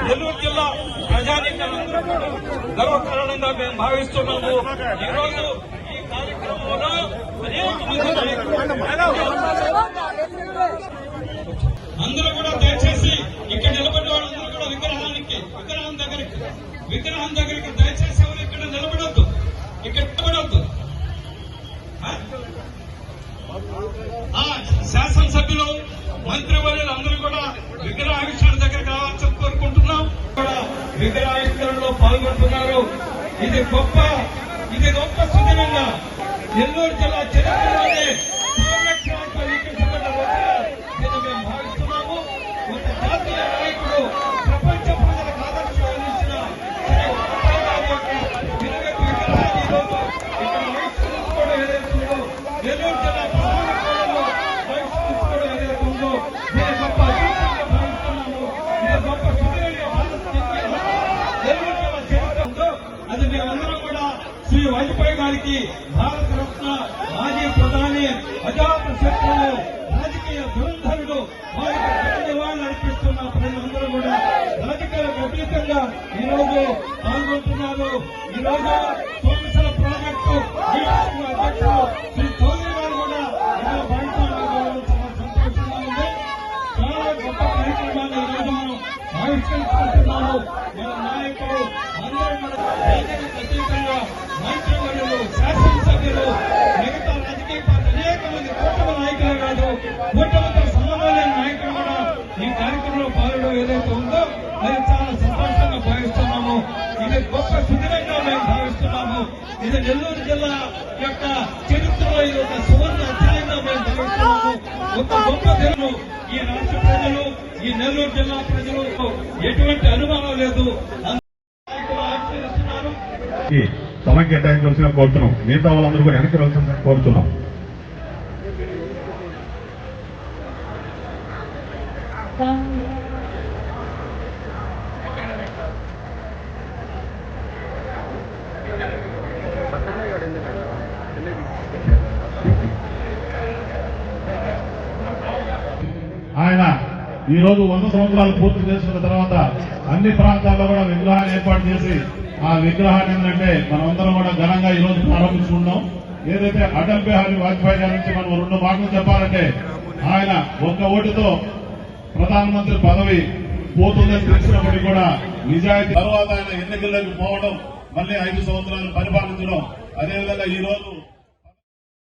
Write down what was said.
నెల్లూరు జిల్లా ప్రజానీకులందరూ కూడా గర్వకారణంగా మేము భావిస్తున్నాము. ఈ రోజు ఈ కార్యక్రమంలో అనేక మంది నాయకులు అందరూ కూడా దయచేసి ఇక్కడ నిలబడిన వాళ్ళందరూ కూడా విగ్రహానికి విగ్రహం దగ్గరికి విగ్రహం దగ్గరికి దయచేసి ఎవరు ఇక్కడ నిలబడద్దు. ఇక్కడ నిలబడద్దు. ఆ? శాసనసభ్యులు మంత్రివర్యులు అందరూ కూడా విగ్రహావిష్కరణ దగ్గరికి రావాల్సి కోరుకుంటున్నాం. కూడా విగ్రహావిష్కరణలో పాల్గొంటున్నారు. ఇది గొప్ప ఇది గొప్ప సుదినంగా నెల్లూరు జిల్లా చరిత్రలోనే గారికి భారత రత్న మాజీ ప్రధాని అజాత శత్రువు రాజకీయ దురంధరుడు వారికి నివాళులు అర్పిస్తున్న ప్రజలందరూ కూడా రాజకీయాలకు అతీతంగా ఈ రోజు పాల్గొంటున్నారు. ఈ రోజు సోమశల ప్రాజెక్టు అధ్యక్షుడు శ్రీ చౌదరి గారు కూడా ఇలా భావిస్తున్నారు చాలా సంతోషంగా ఉంది. చాలా గొప్ప కార్యక్రమాన్ని ఈ రోజు మనం ఆవిష్కరించుకుంటున్నాము. మన నాయకులు అందరూ అతీతంగా ఏదైతే ఉందో అది చాలా సంతోషంగా భావిస్తున్నాము. ఇది గొప్ప సుదినంగా మేము భావిస్తున్నాము. ఇది నెల్లూరు జిల్లా యొక్క చరిత్రలో ఇది ఒక సువర్ణ అధ్యాయంగా మేము భావిస్తున్నాము. ఒక గొప్ప దినము. ఈ రాష్ట్ర ప్రజలు ఈ నెల్లూరు జిల్లా ప్రజలు ఎటువంటి అనుమానం లేదు. సమయం కేటాయించవలసిన కోరుతున్నాం. మిగతా వాళ్ళందరూ కూడా వెనక్కి రావాల్సిన కోరుతున్నాం. ఆయన ఈ రోజు వంద సంవత్సరాలు పూర్తి చేసుకున్న తర్వాత అన్ని ప్రాంతాల్లో కూడా విగ్రహాన్ని ఏర్పాటు చేసి ఆ విగ్రహాన్ని ఏంటంటే మనమందరం కూడా ఘనంగా ఈ రోజు ప్రారంభించుకున్నాం ఏదైతే అటల్ బిహారీ వాజ్పేయి గారి నుంచి మనం రెండు మాటలు చెప్పాలంటే ఆయన ఒక్క ఓటుతో ప్రధానమంత్రి పదవి పోతుందని తెలిసినప్పటికీ కూడా నిజాయితీ తర్వాత ఆయన ఎన్నికల్లోకి పోవడం మళ్ళీ ఐదు సంవత్సరాలు పరిపాలించడం అదేవిధంగా ఈ రోజు